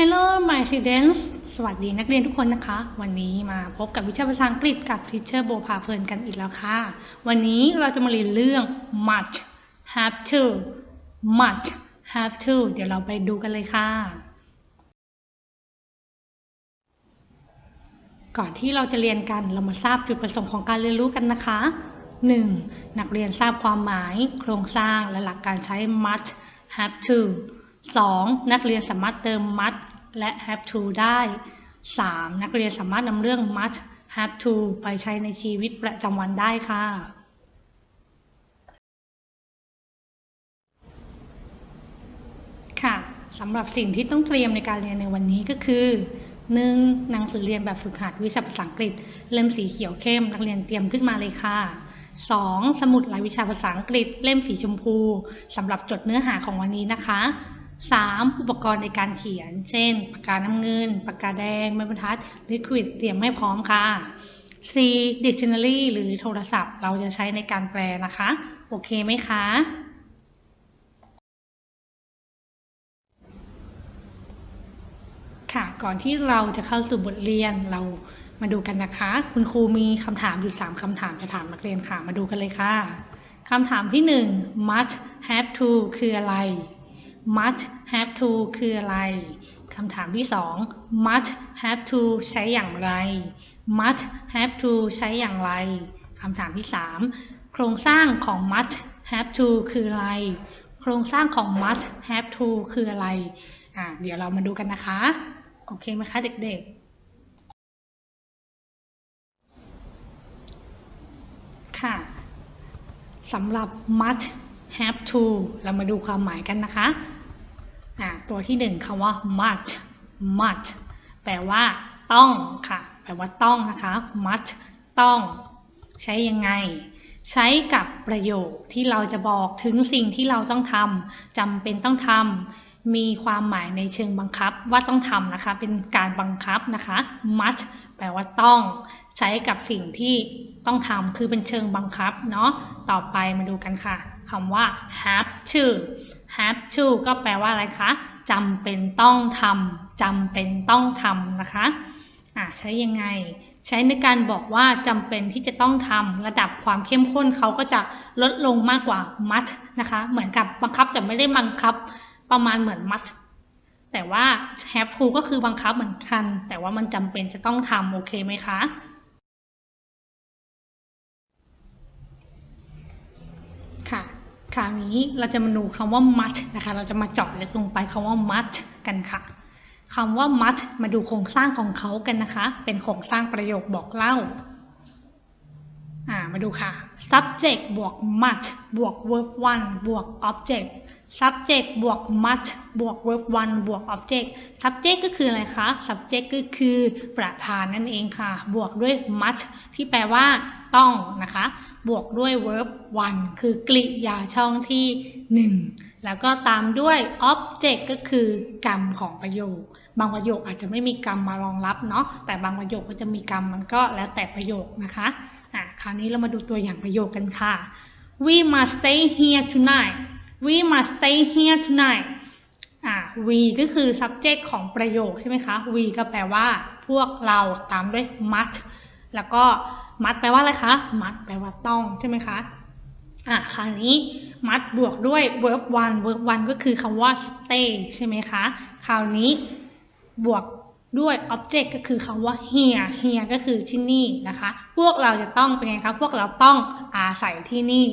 Hello my students สวัสดีนักเรียนทุกคนนะคะ วันนี้มาพบกับวิชาภาษาอังกฤษกับ Teacher โบพาเพลินกันอีกแล้วค่ะ วันนี้เราจะมาเรียนเรื่อง much have to much have to เดี๋ยวเราไปดูกันเลยค่ะ ก่อนที่เราจะเรียนกันเรามาทราบจุดประสงค์ของการเรียนรู้กันนะคะ 1. นักเรียนทราบความหมาย โครงสร้างและหลักการใช้ must have to 2. นักเรียนสามารถเติม must และ have to ได้ 3. นักเรียนสามารถนำเรื่อง must have to ไปใช้ในชีวิตประจำวันได้ค่ะ ค่ะสำหรับสิ่งที่ต้องเตรียมในการเรียนในวันนี้ก็คือ 1. หนังสือเรียนแบบฝึกหัดวิชาภาษาอังกฤษ เล่มสีเขียวเข้ม นักเรียนเตรียมขึ้นมาเลยค่ะ 2. สมุดรายวิชาภาษาอังกฤษ เล่มสีชมพูสำหรับจดเนื้อหาของวันนี้นะคะ 3. อุปกรณ์ในการเขียน เช่น ปากกาน้ำเงิน ปากกาแดง ไม้บรรทัดลิควิดเตรียมให้พร้อมค่ะ 4. dictionary หรือโทรศัพท์ เราจะใช้ในการแปลนะคะ โอเคไหมคะ ค่ะ ก่อนที่เราจะเข้าสู่บทเรียน เรามาดูกันนะคะ คุณครูมีคำถามอยู่ 3คำถามจะถามนักเรียนค่ะ มาดูกันเลยค่ะคำถามที่ 1 must have to คืออะไร must have to คืออะไรคำถามที่2 must have to ใช้อย่างไร must have to ใช้อย่างไรคำถามที่3โครงสร้างของ must have to คืออะไร โครงสร้างของ must have to คืออะไรอ่าเดี๋ยวเรามาดูกันนะคะ โอเคไหมคะเด็กๆ ค่ะสำหรับ must have to เรามาดูความหมายกันนะคะ ตัวที่หนึ่งคำว่า must must แปลว่า ต้องค่ะ แปลว่าต้องนะคะ must ต้อง ใช้ยังไง ใช้กับประโยคที่เราจะบอกถึงสิ่งที่เราต้องทำจำเป็นต้องทำมีความหมายในเชิงบังคับว่าต้องทำนะคะ เป็นการบังคับนะคะ must แปลว่าต้อง ใช้กับสิ่งที่ต้องทำคือเป็นเชิงบังคับเนาะต่อไปมาดูกันค่ะคำว่า have to have to ก็แปลว่าอะไรคะจำเป็นต้องทำจำเป็นต้องทำนะคะอะใช้ยังไง ใช้ในการบอกว่าจำเป็นที่จะต้องทำระดับความเข้มข้นเขาก็จะลดลงมากกว่า must นะคะ เหมือนกับบังคับแต่ไม่ได้บังคับประมาณเหมือน must แต่ว่า have to ก็คือบังคับเหมือนกัน แต่ว่ามันจำเป็นจะต้องทำโอเคไหมคะค่ะ คราวนี้เราจะมาดูคำว่า must นะคะ เราจะมาเจาะลึกลงไปคำว่า must กันค่ะคำว่า must มาดูโครงสร้างของเขากันนะคะ เป็นโครงสร้างประโยคบอกเล่าอ่ามาดูค่ะ subject บวก must บวก verb one บวก object subject บวก must บวก verb one บวก object subject ก็คืออะไรคะ subject ก็คือประธานนั่นเองค่ะ บวกด้วย must ที่แปลว่าต้องนะคะ บวกด้วย verb one คือกริยาช่องที่ 1 แล้วก็ตามด้วย object ก็คือกรรมของประโยค บางประโยคอาจจะไม่มีกรรมมารองรับเนาะ แต่บางประโยคก็จะมีกรรมมันก็แล้วแต่ประโยคนะคะอะคราวนี้เรามาดูตัวอย่างประโยคกันค่ะ we must stay here tonight we must stay here tonight อ่า we ก็คือ subject ของประโยคใช่ไหมคะ we ก็แปลว่า พวกเราตามด้วย must แล้วก็ must แปลว่าอะไรคะ must แปลว่าต้องใช่ไหมคะอะคราวนี้ must บวกด้วย verb one verb one ก็คือคำว่า stay ใช่ไหมคะ คราวนี้บวกด้วย object ก็คือคำว่า here here ก็คือที่นี่นะคะ พวกเราจะต้องเป็นไงคะ พวกเราต้องอาศัยที่นี่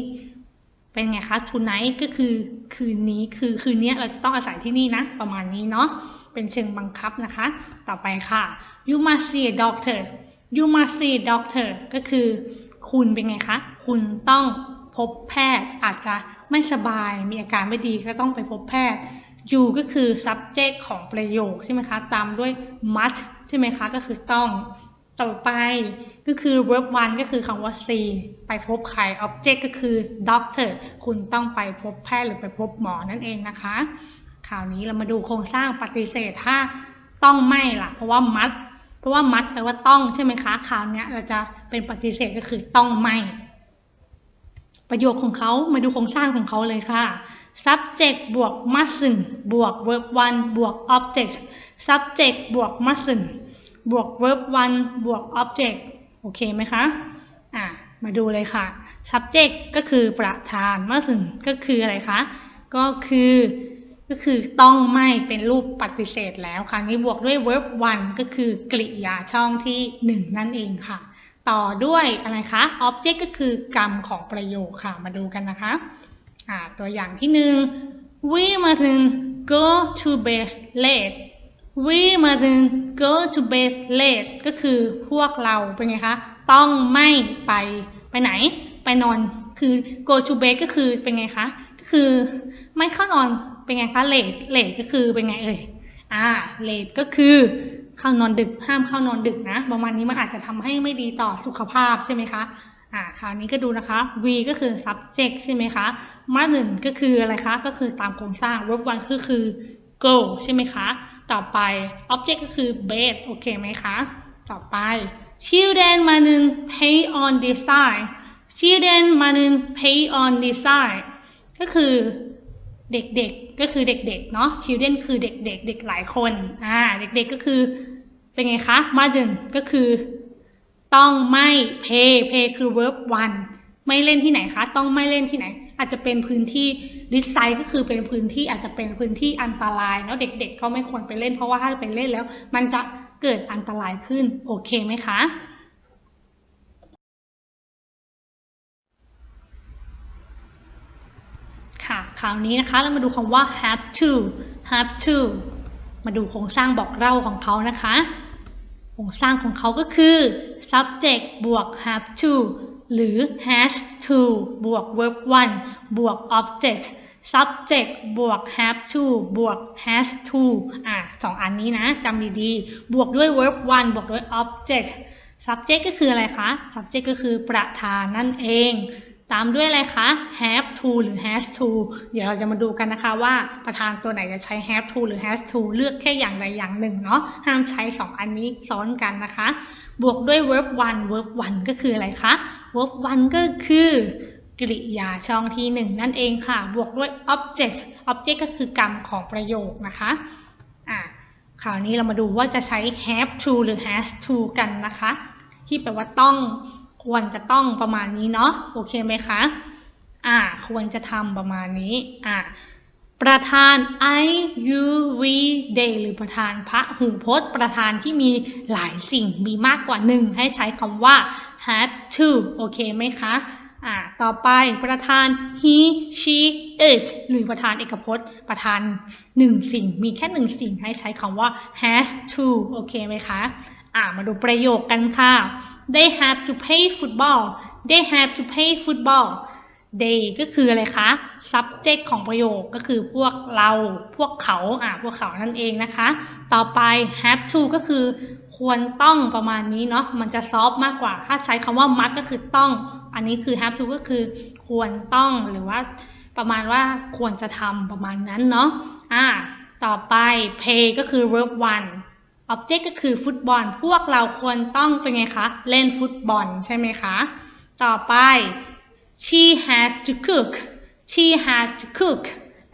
เป็นไงคะ tonight ก็คือคืนนี้คือคืนนี้เราจะต้องอาศัยที่นี่นะ ประมาณนี้เนาะ เป็นเชิงบังคับนะคะ ต่อไปค่ะ you must see a doctor you must see a doctor ก็คือคุณเป็นไงคะ คุณต้องพบแพทย์อาจจะไม่สบาย มีอาการไม่ดีก็ต้องไปพบแพทย์ you ก็คือ subject ของประโยคใช่ไหมคะ ตามด้วย must ใช่ไหมคะ ก็คือต้อง ต่อไปก็คือ verb one ก็คือคำว่า see ไปพบใคร object ก็คือ doctor คุณต้องไปพบแพทย์หรือไปพบหมอนั่นเองนะคะ คราวนี้เรามาดูโครงสร้างปฏิเสธถ้าต้องไม่ล่ะ เพราะว่า must เพราะว่า must แปลว่าต้องใช่ไหมคะ คราวนี้เราจะเป็นปฏิเสธก็คือต้องไม่ ประโยคของเขามาดูโครงสร้างของเขาเลยค่ะ subject บวก mustn't บวก verb one บวก object subject บวก mustn't บวก verb one บวก object โอเคไหมคะ อะ มาดูเลยค่ะ subject ก็คือประธาน mustn't ก็คืออะไรคะ ก็คือ ก็คือต้องไม่เป็นรูปปฏิเสธแล้วครั้งนี้บวกด้วย verb one ก็คือกริยาช่องที่หนึ่งนั่นเองค่ะ ต่อด้วยอะไรคะ object ก็คือกรรมของประโยคค่ะ มาดูกันนะคะ อ่า ตัวอย่างที่หนึ่ง we mustn't go to bed late we mustn't go to bed late ก็คือพวกเราเป็นไงคะ ต้องไม่ไปไปไหน ไปนอนคือ go to bed ก็คือเป็นไงคะ ก็คือไม่เข้านอนเป็นไงคะ late late ก็คือเป็นไงเอ่ยอ่า late ก็คือเข้านอนดึกห้ามเข้านอนดึกนะ ประมาณนี้มันอาจจะทำให้ไม่ดีต่อสุขภาพใช่ไหมคะอ่าคราวนี้ก็ดูนะคะ V ก็คือ subject ใช่ไหมคะมาหนึ่งก็คืออะไรคะ ก็คือตามโครงสร้าง verb one ก็คือ go ใช่ไหมคะ ต่อไป object ก็คือ bed โอเคไหมคะ ต่อไป children มาหนึ่ง pay on design children มาหนึ่ง pay on design ก็คือเด็กๆ ก็คือเด็กๆ เนาะ children คือเด็กๆ เด็กหลายคน อ่า เด็กๆ ก็คือเป็นไงคะ margin ก็คือต้องไม่ pay pay คือ verb one ไม่เล่นที่ไหนคะ ต้องไม่เล่นที่ไหน อาจจะเป็นพื้นที่ decide ก็คือเป็นพื้นที่อาจจะเป็นพื้นที่อันตรายเนาะเด็กๆก็ไม่ควรไปเล่น เพราะว่าถ้าไปเล่นแล้ว มันจะเกิดอันตรายขึ้นโอเคไหมคะค่ะคราวนี้นะคะเรามาดูคำว่า have to have to มาดูโครงสร้างบอกเล่าของเขานะคะ โครงสร้างของเขาก็คือ subject บวก have to หรือ has to บวก verb one บวก object subject บวก have to บวก has to อะสองอันนี้นะจำดีๆ บวกด้วย verb one บวกด้วย object subject ก็คืออะไรคะ subject ก็คือประธานนั่นเอง ตามด้วยอะไรคะ have to หรือ has to เดี๋ยวเราจะมาดูกันนะคะว่าประธานตัวไหนจะใช้ have to หรือ has to เลือกแค่อย่างใดอย่างหนึ่งเนาะ ห้ามใช้ 2 อันนี้ซ้อนกันนะคะ บวกด้วย verb one verb one ก็คืออะไรคะ verb one ก็คือกริยาช่องที่ 1 นั่นเองค่ะ บวกด้วย object object ก็คือกรรมของประโยคนะคะอะคราวนี้เรามาดูว่าจะใช้ have to หรือ has to กันนะคะ ที่แปลว่าต้องควรจะต้องประมาณนี้เนาะโอเคไหมคะอ่าควรจะทำประมาณนี้อ่า ประธาน I U V day หรือประธานพระหูพจน์ ประธานที่มีหลายสิ่งมีมากกว่าหนึ่งให้ใช้คำว่า have to โอเคไหมคะอ่าต่อไปประธาน he she it หรือประธานเอกพจน์ ประธานหนึ่งสิ่ง มีแค่หนึ่งสิ่งให้ใช้คำว่า has to โอเคไหมคะอ่ามาดูประโยคกันค่ะ they have to play football they have to play football they ก็คืออะไรคะ subject ของประโยคก็คือพวกเรา พวกเขา อ่าพวกเขานั่นเองนะคะ ต่อไป have to ก็คือ ควรต้องประมาณนี้เนาะ มันจะซอฟต์มากกว่า ถ้าใช้คำว่า must ก็คือต้อง อันนี้คือ have to ก็คือ ควรต้อง หรือว่า ประมาณว่าควรจะทำประมาณนั้นเนาะ อ่า ต่อไป play ก็คือ verb one object ก็คือฟุตบอล พวกเราควรต้องเป็นไงคะ เล่นฟุตบอลใช่ไหมคะ ต่อไป she had to cook she had to cook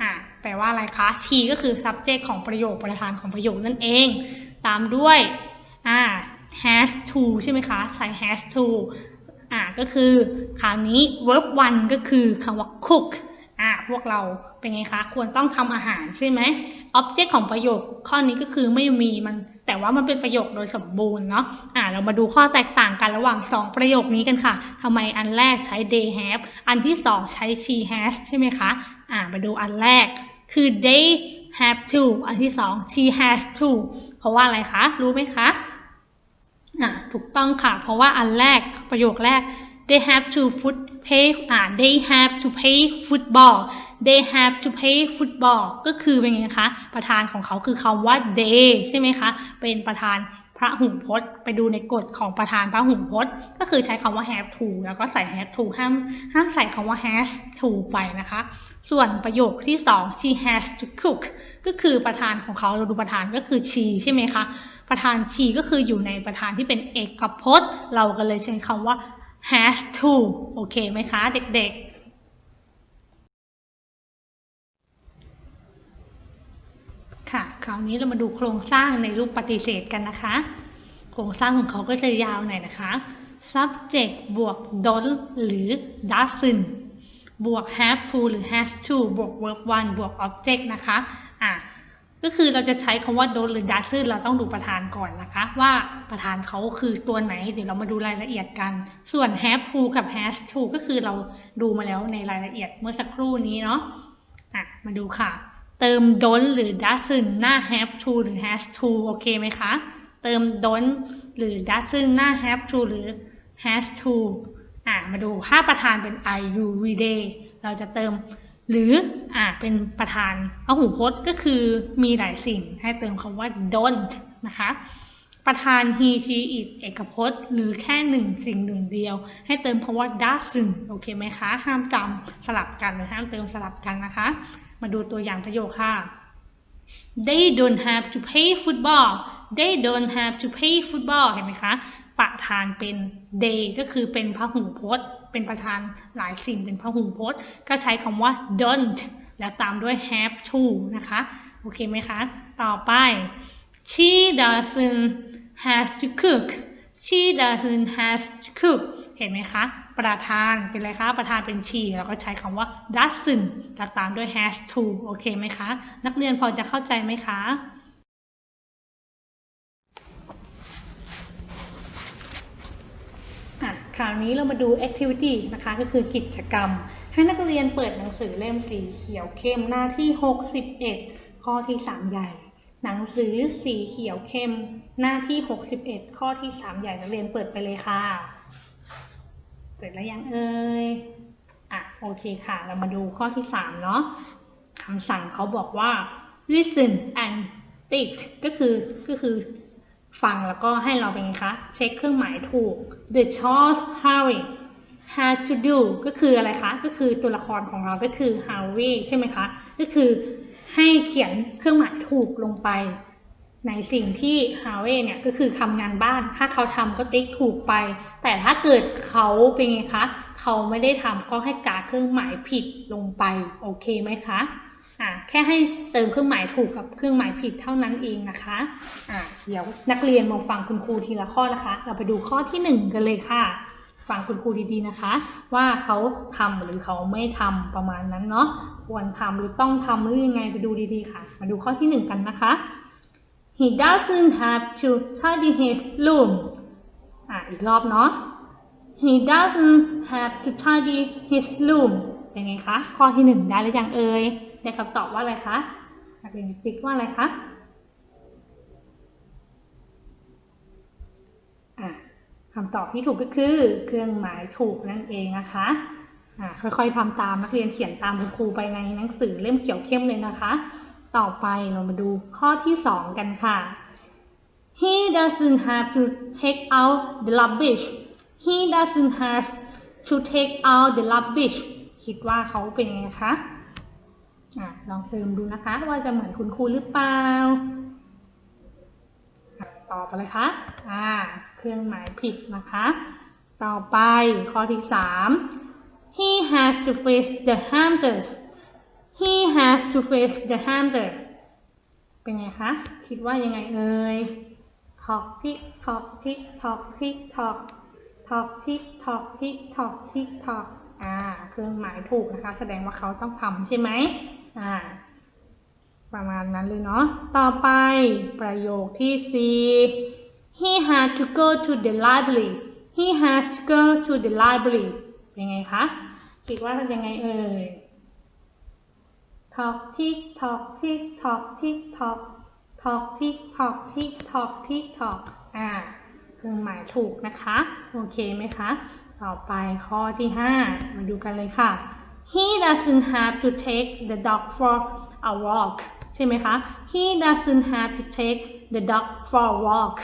อะแปลว่าอะไรคะ she ก็คือ subject ของประโยคประธานของประโยคนั่นเอง ตามด้วยอ่า has to ใช่ไหมคะ ใช้ has to อ่าก็คือคราวนี้ verb one ก็คือคำว่า cook อ่าพวกเราเป็นไงคะ ควรต้องทำอาหารใช่ไหม object ของประโยคข้อนี้ก็คือไม่มีมัน แต่ว่ามันเป็นประโยคโดยสมบูรณ์เนาะอ่าเรามาดูข้อแตกต่างกันระหว่าง 2 ประโยคนี้กันค่ะทำไมอันแรกใช้ they have อันที่ 2 ใช้ she has ใช่ไหมคะอ่ามาดูอันแรก คือ they have to อันที่ 2 she has to เพราะว่าอะไรคะ รู้ไหมคะอ่าถูกต้องค่ะ เพราะว่าอันแรกประโยคแรก they have to foot pay อ่า they have to play football they have to play football ก็คือเป็นไงคะ ประธานของเขาคือคำว่า they ใช่ไหมคะ เป็นประธานพระหูพจน์ ไปดูในกฎของประธานพระหูพจน์ ก็คือใช้คำว่า have to แล้วก็ใส่ have to ห้ามห้ามใส่คำว่า has to ไปนะคะ ส่วนประโยคที่ 2 she has to cook ก็คือประธานของเขาเราดูประธานก็คือ she ใช่ไหมคะ ประธาน she ก็คืออยู่ในประธานที่เป็นเอกพจน์ เราก็เลยใช้คำว่า has to โอเคไหมคะ เด็กๆ ค่ะ คราวนี้เรามาดูโครงสร้างในรูปปฏิเสธกันนะคะ โครงสร้างของเขาก็จะยาวหน่อยนะคะ subject บวก don't หรือ doesn't บวก have to หรือ has to บวก verb one บวก object นะคะอะก็คือเราจะใช้คำว่า don't หรือ doesn't เราต้องดูประธานก่อนนะคะ ว่าประธานเขาคือตัวไหน เดี๋ยวเรามาดูรายละเอียดกัน ส่วน have to กับ has to ก็คือเราดูมาแล้วในรายละเอียดเมื่อสักครู่นี้เนาะอะมาดูค่ะ เติม don't หรือ doesn't หน้า have to หรือ has to โอเคไหมคะ เติม don't หรือ doesn't หน้า have to หรือ has to อะมาดูถ้าประธานเป็น I you we they เราจะเติมหรืออะเป็นประธานเอาหูพจน์ก็คือมีหลายสิ่งให้เติมคำว่า don't นะคะ ประธาน he she it เอกพจน์ หรือแค่หนึ่งสิ่งหนึ่งเดียว ให้เติมคำว่า doesn't โอเคไหมคะ ห้ามจำสลับกันหรือห้ามเติมสลับกันนะคะ มาดูตัวอย่างประโยคค่ะ they don't have to play football they don't have to play football เห็นไหมคะประธานเป็น they ก็คือเป็นพหูพจน์ เป็นประธานหลายสิ่งเป็นพหูพจน์ ก็ใช้คำว่า don't แล้วตามด้วย have to นะคะ โอเคไหมคะ ต่อไป she doesn't has to cook she doesn't has to cook เห็นไหมคะ ประธานเป็นอะไรคะ ประธานเป็น she เราก็ใช้คำว่า doesn't ตามด้วย has to โอเคไหมคะ นักเรียนพอจะเข้าใจไหมคะอะคราวนี้เรามาดู activity นะคะ ก็คือกิจกรรม ให้นักเรียนเปิดหนังสือเล่มสีเขียวเข้มหน้าที่ 61 ข้อที่ 3 ใหญ่ หนังสือสีเขียวเข้ม หน้าที่ 61 ข้อที่ 3 ใหญ่นักเรียนเปิดไปเลยค่ะ เปิดแล้วยังเอ่ยอะโอเคค่ะ เรามาดูข้อที่ 3 เนาะคำสั่งเขาบอกว่า listen and tick ก็คือก็คือฟังแล้วก็ให้เราเป็นไงคะ เช็คเครื่องหมายถูก the Charles Harry had to do ก็คืออะไรคะ ก็คือตัวละครของเราก็คือ Harry ใช่ไหมคะ ก็คือให้เขียนเครื่องหมายถูกลงไป ในสิ่งที่ Harry เนี่ยก็คือทำงานบ้าน ถ้าเขาทำก็ติ๊กถูกไป แต่ถ้าเกิดเขาเป็นไงคะ เขาไม่ได้ทำก็ให้กาเครื่องหมายผิดลงไป โอเคไหมคะอ่าแค่ให้เติมเครื่องหมายถูกกับเครื่องหมายผิดเท่านั้นเองนะคะอ่าเดี๋ยวนักเรียนมาฟังคุณครูทีละข้อนะคะ เราไปดูข้อที่หนึ่งกันเลยค่ะ ฟังคุณครูดีๆนะคะ ว่าเขาทำหรือเขาไม่ทำประมาณนั้นเนาะ ควรทำหรือต้องทำหรือยังไงไปดูดีๆค่ะ มาดูข้อที่หนึ่งกันนะคะ he doesn't have to tidy his room อ่าอีกรอบเนาะ he doesn't have to tidy his room เป็นไงคะ ข้อที่หนึ่งได้หรือยังเอ่ย ได้คำตอบว่าอะไรคะนักเรียนติ๊กว่าอะไรคะอะคำตอบที่ถูกก็คือเครื่องหมายถูกนั่นเองนะคะอะค่อยๆทำตามนักเรียนเขียนตามคุณครูไปในหนังสือเล่มเขียวเข้มเลยนะคะ ต่อไปเรามาดูข้อที่สองกันค่ะ He doesn't have to take out the rubbish He doesn't have to take out the rubbish คิดว่าเขาเป็นไงคะอะลองเติมดูนะคะ ว่าจะเหมือนคุณครูหรือเปล่าตอบไปเลยคะอ่า เครื่องหมายผิดนะคะ ต่อไปข้อที่สาม He has to face the hamsters He has to face the hamster เป็นไงคะ คิดว่ายังไงเอ่ยทอกทิกทอกทิกทอกทิกทอกทอกทิกทอกทิกทอกทิกทอกอ่าเครื่องหมายถูกนะคะ แสดงว่าเขาต้องทำใช่ไหมอ่าประมาณนั้นเลยเนาะ ต่อไปประโยคที่สี่ He had to go to the library He had to go to the library เป็นไงคะ คิดว่ายังไงเอ่ย ทอกทิกทอกทิกทอกทิกทอกทอกทิกทอกทิกทอกทิกทอกอ่าเครื่องหมายถูกนะคะ โอเคไหมคะ ต่อไปข้อที่ 5 มาดูกันเลยค่ะ He doesn't have to take the dog for a walk ใช่ไหมคะ He doesn't have to take the dog for a walk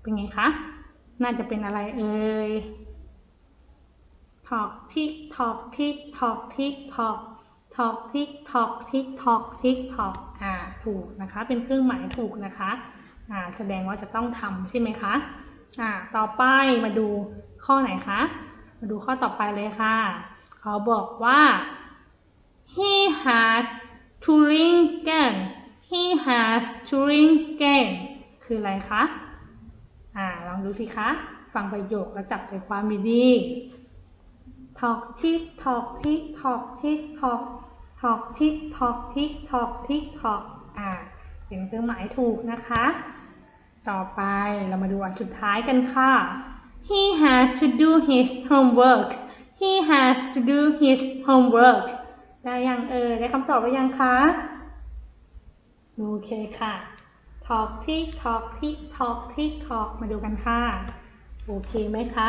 เป็นไงคะ น่าจะเป็นอะไรเอ่ยทอกทิกทอก ทอกทิกทอกทิกทอกทิกทอกอ่าถูกนะคะ เป็นเครื่องหมายถูกนะคะอ่าแสดงว่าจะต้องทำใช่ไหมคะอ่าต่อไปมาดูข้อไหนคะ มาดูข้อต่อไปเลยค่ะ เขาบอกว่า he had to ring again he has chewing game คืออะไรคะอ่าลองดูสิคะ ฟังประโยคแล้วจับใจความดีๆ talk tick talk tick talk tick talk talk tick talk tik tok tik tok อ่าเป็นเครื่องหมายถูกนะคะ ต่อไปเรามาดูอันสุดท้ายกันค่ะ he has to do his homework he has to do his homework ได้ยังเออได้คำตอบหรือยังคะ โอเคค่ะ talk tick talk tick talk tick talk มาดูกันค่ะ โอเคไหมคะ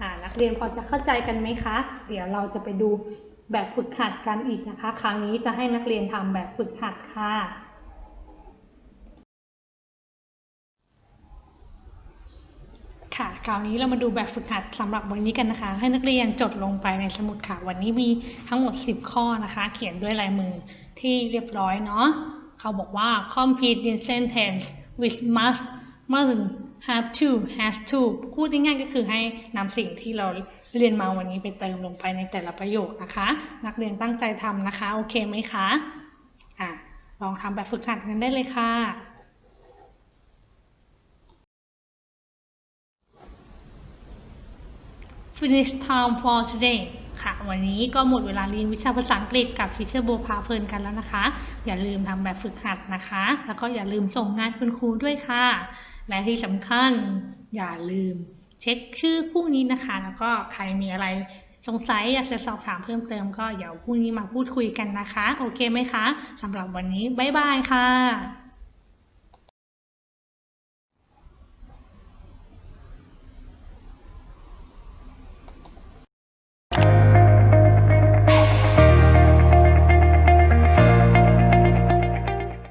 อ่านักเรียนพอจะเข้าใจกันไหมคะ เดี๋ยวเราจะไปดูแบบฝึกหัดกันอีกนะคะ ครั้งนี้จะให้นักเรียนทำแบบฝึกหัดค่ะค่ะคราวนี้เรามาดูแบบฝึกหัดสำหรับวันนี้กันนะคะ ให้นักเรียนจดลงไปในสมุดค่ะ วันนี้มีทั้งหมด 10 ข้อนะคะ เขียนด้วยลายมือที่เรียบร้อยเนาะเขาบอกว่า complete in sentence with must mustn't have to has to พูดง่ายๆก็คือให้นำสิ่งที่เราเรียนมาวันนี้ไปเติมลงไปในแต่ละประโยคนะคะ นักเรียนตั้งใจทำนะคะ โอเคไหมคะอะลองทำแบบฝึกหัดกันได้เลยค่ะ finish time for today ค่ะ วันนี้ก็หมดเวลาเรียนวิชาภาษาอังกฤษกับทิเชอร์โบพาเพลินกันแล้วนะคะ อย่าลืมทำแบบฝึกหัดนะคะ แล้วก็อย่าลืมส่งงานคุณครูด้วยค่ะ และที่สำคัญอย่าลืมเช็คชื่อพรุ่งนี้นะคะ แล้วก็ใครมีอะไรสงสัยอยากจะสอบถามเพิ่มเติมก็เดี๋ยวพรุ่งนี้มาพูดคุยกันนะคะ โอเคไหมคะสำหรับวันนี้ บ๊ายบายค่ะ